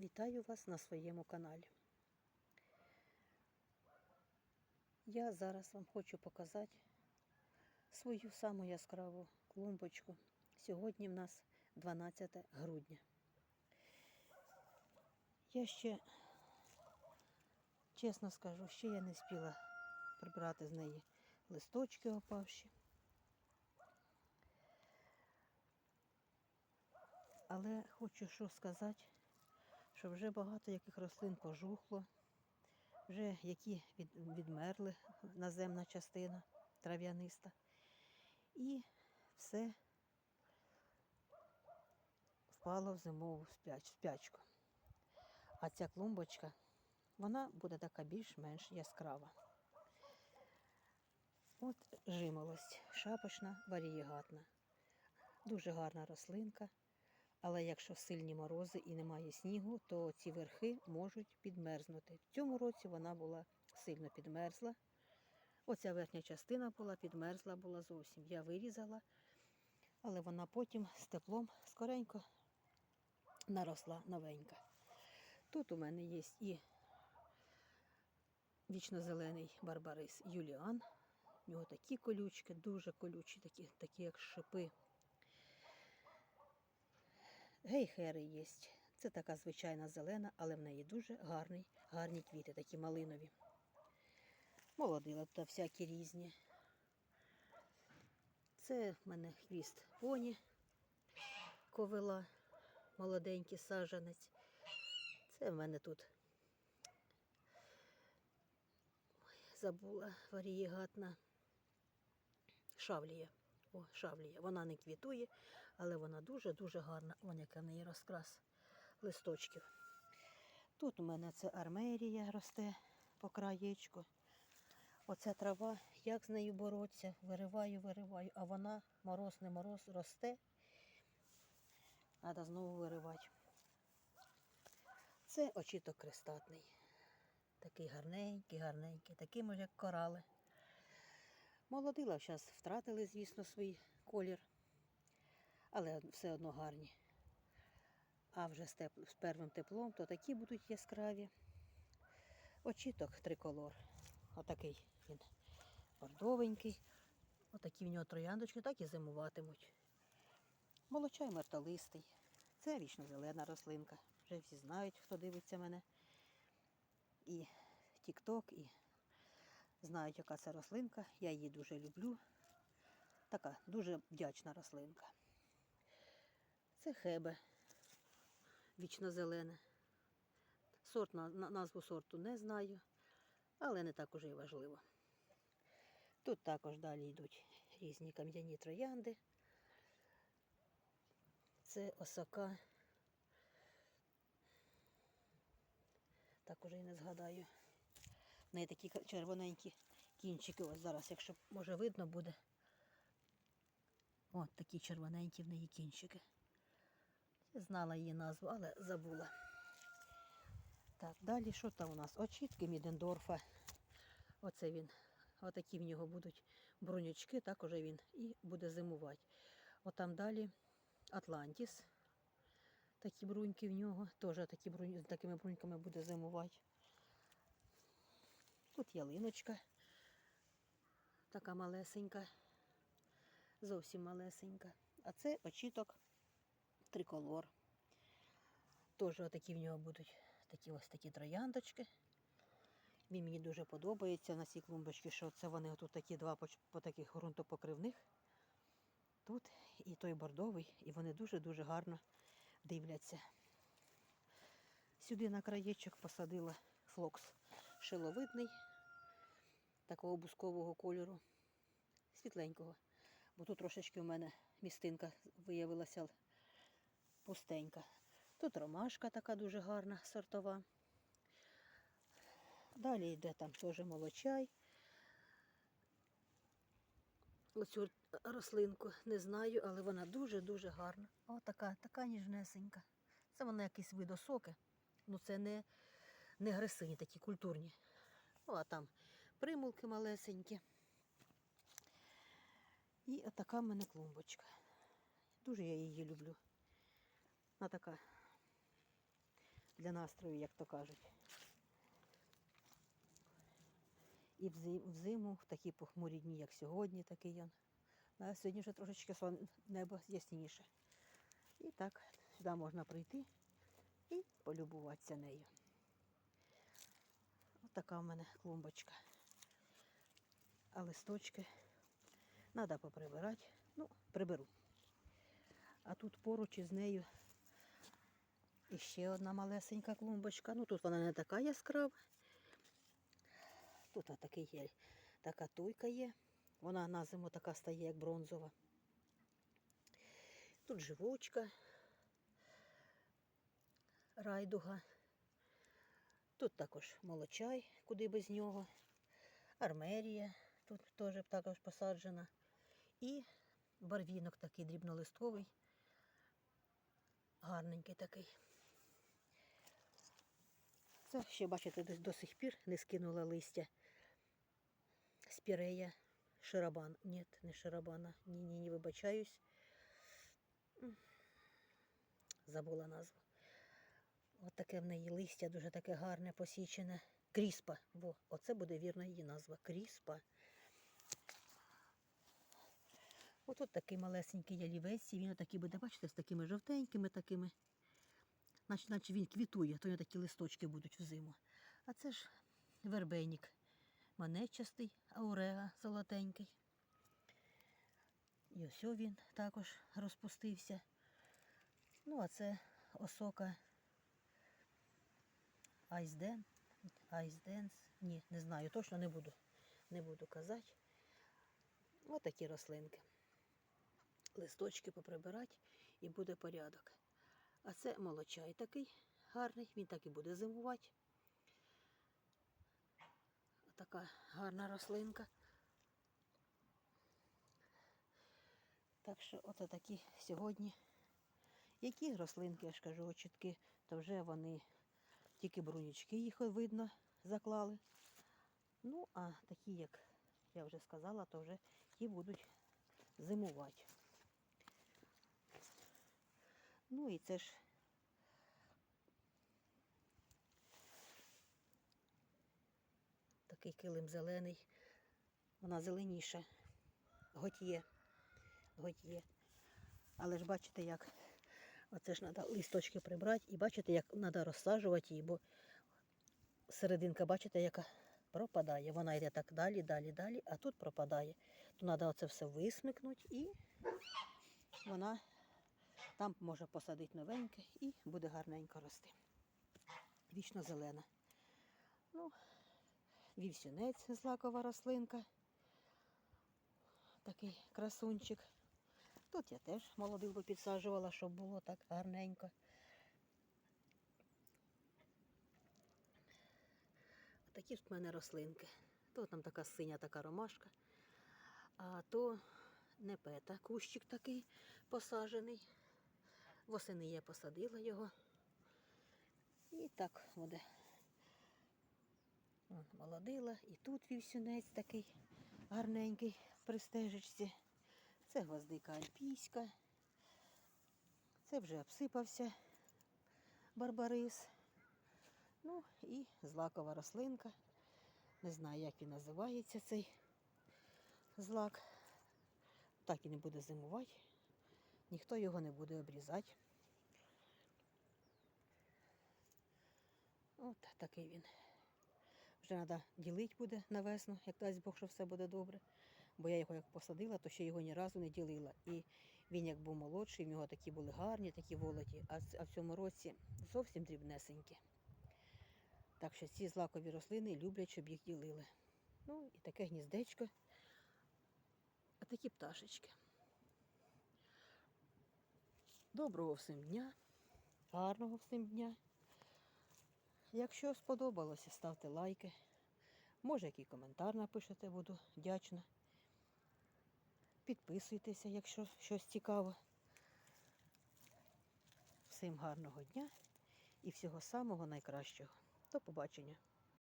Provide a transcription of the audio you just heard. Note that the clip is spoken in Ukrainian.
Вітаю вас на своєму каналі. Я зараз вам хочу показати свою саму яскраву клумбочку. Сьогодні в нас 12 грудня. Я ще, чесно скажу, ще я не спіла прибрати з неї листочки опавші. Але хочу що сказати, що вже багато яких рослин пожухло, вже які від, відмерли наземна частина трав'яниста. І все впало в зимову спяч, спячку. А ця клумбочка, вона буде така більш-менш яскрава. От жимолость, шапочна, варієгатна. Дуже гарна рослинка. Але якщо сильні морози і немає снігу, то ці верхи можуть підмерзнути. В цьому році вона була сильно підмерзла. Оця верхня частина була, підмерзла була зовсім. Я вирізала, але вона потім з теплом скоренько наросла новенька. Тут у мене є і вічно-зелений барбарис Юліан. У нього такі колючки, дуже колючі, такі, такі як шипи. Гейхери є. Це така звичайна зелена, але в неї дуже гарний, гарні квіти, такі малинові. Молодила тут всякі різні. Це в мене хвіст поні, ковила, молоденький сажанець. Це в мене тут забула варієгатна шавлія. О, шавлія. Вона не квітує, але вона дуже-дуже гарна. Вон яка в неї розкрас листочків. Тут у мене це армерія росте по краєчку. Оця трава, як з нею боротися, вириваю, вириваю, а вона мороз, не мороз, росте. Треба знову виривати. Це очіток крестатний. Такий гарненький, гарненький, такий, як корали. Молодила зараз втратили, звісно, свій колір, але все одно гарні. А вже з, теп... з первим теплом, то такі будуть яскраві. Очіток триколор. Отакий він бордовенький. Отакі в нього трояндочки, так і зимуватимуть. Молочай мертолистий. Це вічно зелена рослинка. Вже всі знають, хто дивиться мене. І Тік-Ток, і знають, яка це рослинка. Я її дуже люблю. Така дуже вдячна рослинка. Це хебе вічно зелене. Сорт, на- на- назву сорту не знаю, але не так уже і важливо. Тут також далі йдуть різні кам'яні троянди. Це осока. Так уже і не згадаю. В неї такі червоненькі кінчики. Ось зараз, якщо може видно буде. От такі червоненькі в неї кінчики. Знала її назву, але забула. Так, далі що там у нас? Очітки Мідендорфа. Оце він. Отакі в нього будуть бронючки, так уже він і буде зимувати. Отам далі Атлантіс. Такі бруньки в нього. Теж такі брунь... такими бруньками буде зимувати. Тут ялиночка. Така малесенька. Зовсім малесенька. А це очіток триколор. Теж отакі в нього будуть такі ось такі трояндочки. Він мені дуже подобається на цій клумбочці, що це вони тут такі два по, таких ґрунтопокривних. Тут і той бордовий, і вони дуже-дуже гарно дивляться. Сюди на краєчок посадила флокс шиловидний, такого бускового кольору, світленького. Бо тут трошечки у мене містинка виявилася пустенька. Тут ромашка така дуже гарна, сортова. Далі йде там теж молочай. Оцю рослинку не знаю, але вона дуже-дуже гарна. О, така, така ніжнесенька. Це вона якісь видосоки. Ну це не, не гресині, такі культурні. Ну, а там примулки малесенькі. І отака в мене клумбочка. Дуже я її люблю. Вона така для настрою, як то кажуть. І взи- взиму, в такі похмурі дні, як сьогодні, такий он. А сьогодні вже трошечки сон, небо ясніше. І так, сюди можна прийти і полюбуватися нею. Ось така в мене клумбочка. А листочки треба поприбирати. Ну, приберу. А тут поруч із нею іще одна малесенька клумбочка. Ну тут вона не така яскрава. Тут такий є, така туйка є. Вона на зиму така стає, як бронзова. Тут живучка, райдуга. Тут також молочай, куди без нього. Армерія тут теж також посаджена. І барвінок такий дрібнолистковий, гарненький такий. Це ще, бачите, до, сих пір не скинула листя. Спірея шарабан. Ні, не шарабана. Ні, ні, ні, вибачаюсь. Забула назву. От таке в неї листя, дуже таке гарне, посічене. Кріспа. Во, оце буде вірна її назва. Кріспа. Отут такий малесенький ялівець, він отакий буде, бачите, з такими жовтенькими такими. Наче, наче він квітує, то нього такі листочки будуть взиму. А це ж вербейник манечастий, аурега золотенький. І ось він також розпустився. Ну, а це осока Айсден. Айсденс. Ні, не знаю, точно не буду. Не буду казати. Ось такі рослинки. Листочки поприбирати і буде порядок. А це молочай такий гарний, він так і буде зимувати. Така гарна рослинка. Так що ото такі сьогодні. Які рослинки, я ж кажу, очітки, то вже вони тільки брунючки їх видно заклали. Ну, а такі, як я вже сказала, то вже ті будуть зимувати. Ну і це ж такий килим зелений. Вона зеленіша. Готьє. Готьє. Але ж бачите, як оце ж треба листочки прибрати і бачите, як треба розсаджувати її, бо серединка, бачите, яка пропадає. Вона йде так далі, далі, далі, а тут пропадає. То треба оце все висмикнути і вона там може посадити новеньке і буде гарненько рости. Вічно зелена. Ну, вівсюнець злакова рослинка. Такий красунчик. Тут я теж молодилу підсаджувала, щоб було так гарненько. Такі ж в мене рослинки. То там така синя така ромашка, а то не пета, кущик такий посаджений. Восени я посадила його. І так буде. Молодила. І тут вівсюнець такий гарненький при стежечці. Це гвоздика альпійська. Це вже обсипався барбарис. Ну і злакова рослинка. Не знаю, як він називається цей злак. Так і не буде зимувати. Ніхто його не буде обрізати. От такий він. Вже треба ділити буде на весну, як дасть Бог, що все буде добре. Бо я його як посадила, то ще його ні разу не ділила. І він як був молодший, в нього такі були гарні, такі волоті, а в цьому році зовсім дрібнесенькі. Так що ці злакові рослини люблять, щоб їх ділили. Ну і таке гніздечко. А такі пташечки. Доброго всім дня, гарного всім дня. Якщо сподобалося, ставте лайки. Може, який коментар напишете, буду вдячна. Підписуйтеся, якщо щось цікаве. Всім гарного дня і всього самого найкращого. До побачення.